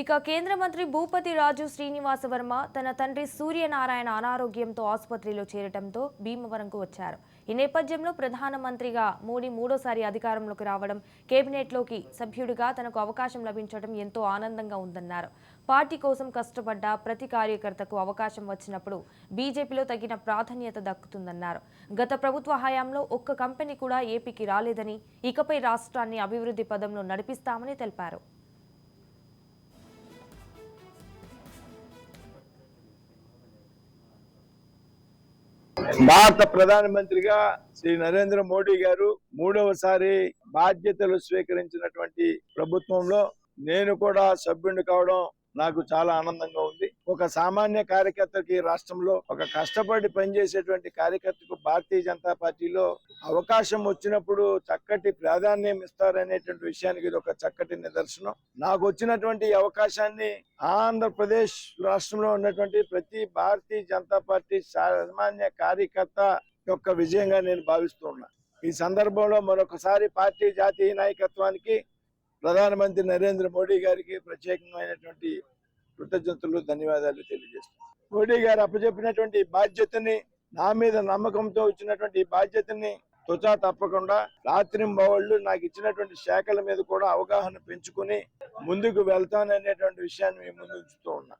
ఇక కేంద్ర మంత్రి భూపతి రాజు శ్రీనివాస వర్మ తన తండ్రి సూర్యనారాయణ అనారోగ్యంతో ఆసుపత్రిలో చేరటంతో భీమవరంకు వచ్చారు. ఈ నేపథ్యంలో ప్రధానమంత్రిగా మోడీ మూడోసారి అధికారంలోకి రావడం కేబినెట్లోకి సభ్యుడిగా తనకు అవకాశం లభించడం ఎంతో ఆనందంగా ఉందన్నారు. పార్టీ కోసం కష్టపడ్డ ప్రతి కార్యకర్తకు అవకాశం వచ్చినప్పుడు బీజేపీలో తగిన ప్రాధాన్యత దక్కుతుందన్నారు. గత ప్రభుత్వ హయాంలో ఒక్క కంపెనీ కూడా ఏపీకి రాలేదని ఇకపై రాష్ట్రాన్ని అభివృద్ధి పదంలో నడిపిస్తామని తెలిపారు. భారత ప్రధానమంత్రిగా శ్రీ నరేంద్ర మోడీ గారు మూడవసారి బాధ్యతలు స్వీకరించినటువంటి ప్రభుత్వంలో నేను కూడా సభ్యుడిని కావడం నాకు చాలా ఆనందంగా ఉంది. ఒక సామాన్య కార్యకర్తకి రాష్ట్రంలో ఒక కష్టపడి పనిచేసేటువంటి కార్యకర్తకు భారతీయ జనతా పార్టీలో అవకాశం వచ్చినప్పుడు చక్కటి ప్రాధాన్యం ఇస్తారనేటువంటి విషయానికి ఇది ఒక చక్కటి నిదర్శనం. నాకు వచ్చినటువంటి అవకాశాన్ని ఆంధ్రప్రదేశ్ రాష్ట్రంలో ఉన్నటువంటి ప్రతి భారతీయ జనతా పార్టీ సామాన్య కార్యకర్త యొక్క విజయంగా నేను భావిస్తున్నా ఈ సందర్భంలో మరొకసారి పార్టీ జాతీయ నాయకత్వానికి ప్రధానమంత్రి నరేంద్ర మోడీ గారికి ప్రత్యేకమైనటువంటి కృతజ్ఞతలు ధన్యవాదాలు తెలియజేస్తున్నాను. మోడీ గారు అప్పచెప్పినటువంటి బాధ్యతని నా మీద నమ్మకంతో ఇచ్చినటువంటి బాధ్యతని తుచా తప్పకుండా రాత్రి బౌళ్ళు నాకు ఇచ్చినటువంటి శాఖల మీద కూడా అవగాహన పెంచుకుని ముందుకు వెళ్తాననేటువంటి విషయాన్ని మేము ముందు ఉంచుతూ ఉన్నాం.